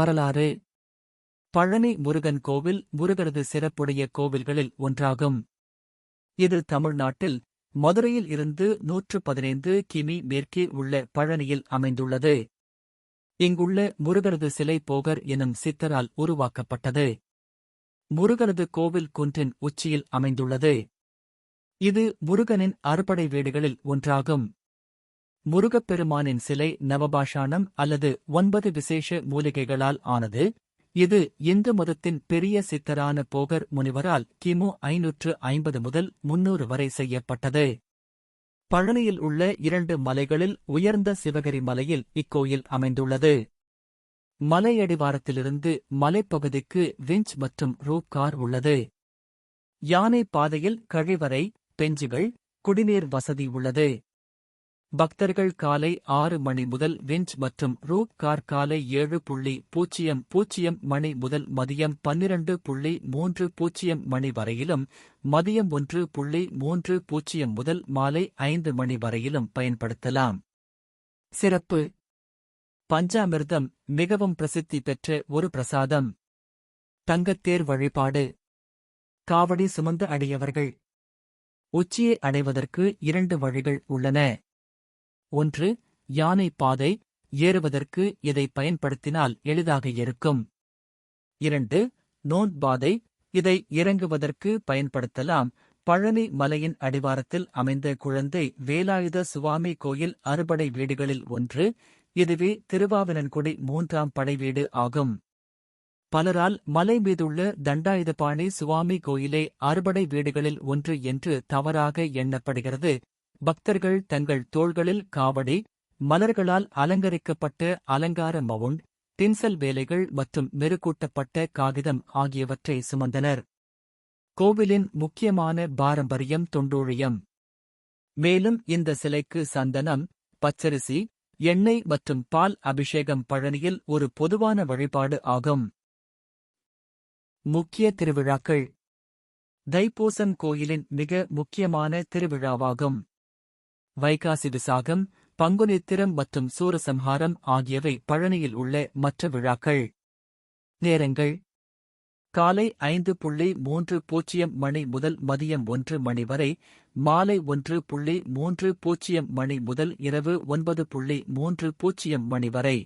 வரலாறு. பழனி முருகன் கோவில் முருகரது சிறப்புடைய கோவில்களில் ஒன்றாகும். இது தமிழ்நாட்டில் மதுரையில் இருந்து நூற்று பதினைந்து கிமி மேற்கே உள்ள பழனியில் அமைந்துள்ளது. இங்குள்ள முருகரது சிலை போகர் எனும் சித்தரால் உருவாக்கப்பட்டது. முருகரது கோவில் குன்றின் உச்சியில் அமைந்துள்ளது. இது முருகனின் அறுபடை வீடுகளில் ஒன்றாகும். முருகப்பெருமானின் சிலை நவபாஷாணம் அல்லது ஒன்பது விசேஷ மூலிகைகளால் ஆனது இது இந்து மதத்தின் பெரிய சித்தரான போகர் முனிவரால் கிமு ஐநூற்று ஐம்பது முதல் முன்னூறு வரை செய்யப்பட்டது. பழனியில் உள்ள இரண்டு மலைகளில் உயர்ந்த சிவகிரி மலையில் இக்கோயில் அமைந்துள்ளது. மலையடிவாரத்திலிருந்து மலைப்பகுதிக்கு விஞ்ச் மற்றும் ரூப் கார் உள்ளது. யானை பாதையில் கழிவறை பெஞ்சுகள் குடிநீர் வசதி உள்ளது. பக்தர்கள் காலை ஆறு மணி முதல் விஞ்ச் மற்றும் ரூப் கார் காலை ஏழு புள்ளி பூஜ்ஜியம் பூஜ்ஜியம் மணி முதல் மதியம் பன்னிரண்டு புள்ளி மூன்று பூஜ்ஜியம் மணி வரையிலும் மதியம் ஒன்று புள்ளி மூன்று பூஜ்ஜியம் முதல் மாலை ஐந்து மணி வரையிலும் பயன்படுத்தலாம். சிறப்பு. பஞ்சாமிர்தம் மிகவும் பிரசித்தி பெற்ற ஒரு பிரசாதம். தங்கத்தேர் வழிபாடு. காவடி சுமந்து அடையவர்கள். உச்சியை அடைவதற்கு இரண்டு வழிகள் உள்ளன. ஒன்று யானை பாதை ஏறுவதற்கு இதை பயன்படுத்தினால் எளிதாக இருக்கும். இரண்டு நோன் பாதை இதை இறங்குவதற்கு பயன்படுத்தலாம். பழனி மலையின் அடிவாரத்தில் அமைந்த குழந்தை வேலாயுத சுவாமி கோயில் அறுபடை வீடுகளில் ஒன்று இதுவே திருவாவினன்குடி மூன்றாம் படைவீடு ஆகும். பலரால் மலை மீதுள்ள தண்டாயுதபாணி சுவாமி கோயிலே அறுபடை வீடுகளில் ஒன்று என்று தவறாக எண்ணப்படுகிறது. பக்தர்கள் தங்கள் தோள்களில் காவடி மலர்களால் அலங்கரிக்கப்பட்ட அலங்கார மவுண்ட் டின்சல் வேலைகள் மற்றும் மெருகூட்டப்பட்ட காகிதம் ஆகியவற்றை சுமந்தனர். கோவிலின் முக்கியமான பாரம்பரியம் தொண்டூழியம் மேலும் இந்த சிலைக்கு சந்தனம் பச்சரிசி எண்ணெய் மற்றும் பால் அபிஷேகம் பழனியில் ஒரு பொதுவான வழிபாடு ஆகும். முக்கிய திருவிழாக்கள். தைப்பூசம் கோயிலின் மிக முக்கியமான திருவிழாவாகும். வைகாசி விசாகம் பங்குனித்திரம் மற்றும் சூரசம்ஹாரம் ஆகியவை பழனியில் உள்ள மற்ற விழாக்கள். நேரங்கள். காலை ஐந்து புள்ளி மூன்று பூஜ்ஜியம் மணி முதல் மதியம் ஒன்று மணி வரை மாலை ஒன்று புள்ளி மூன்று பூஜ்ஜியம் மணி முதல் இரவு ஒன்பது புள்ளி மூன்று பூஜ்ஜியம் மணி வரை.